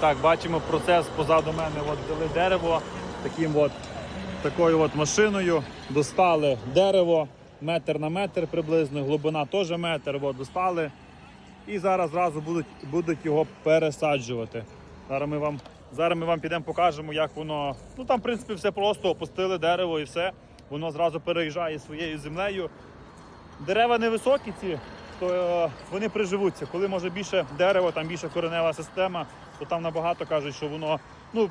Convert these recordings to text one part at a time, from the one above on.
Так, бачимо процес позаду мене. От взяли дерево таким от, такою от машиною. Достали дерево метр на метр приблизно, глибина теж метр. От, достали. І зараз зразу будуть, будуть його пересаджувати. Зараз ми вам, зараз ми вам підемо покажемо, як воно. Ну там, в принципі, все просто опустили дерево і все. Воно зразу переїжджає своєю землею. Дерева невисокі ці, то е, вони приживуться. Коли може більше дерева, там більше коренева система, то там набагато кажуть, що воно ну,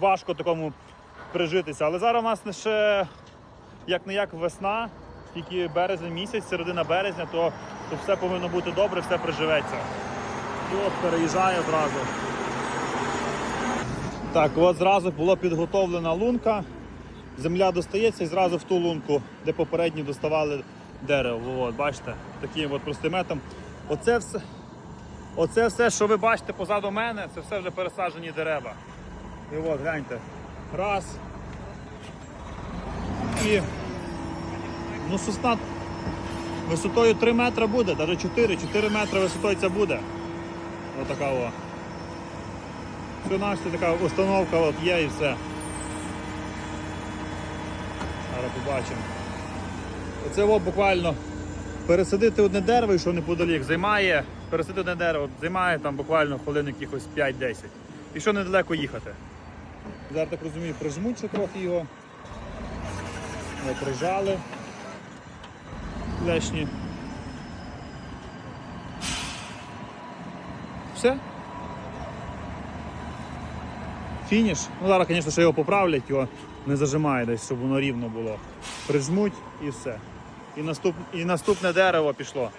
важко такому прижитися. Але зараз у нас ще як не як весна, тільки березень місяць, середина березня, то, то все повинно бути добре, все приживеться. От переїжджає одразу. Так, от зразу була підготовлена лунка. Земля достається і зразу в ту лунку, де попередні доставали дерево. От, бачите, таким от простим метом. Оце все, оце все, що ви бачите позаду мене, це все вже пересаджені дерева. І от, гляньте. Раз. І ну, сосна висотою 3 метри буде, навіть 4, 4 метри висотою це буде. Отака о. Все наша така установка от є і все. Зараз побачимо. Оце о, буквально пересадити одне дерево, і що неподалік, займає, пересадити одне дерево, займає там буквально хвилин якихось 5-10. І що недалеко їхати. Зараз так розумію, прижмуть ще трохи його. Ми прижали. Лешні. Все. Фініш. Ну зараз, звісно, ще його поправлять, його не зажимає десь, щоб воно рівно було. Прижмуть і все. І, наступ... і наступне дерево пішло.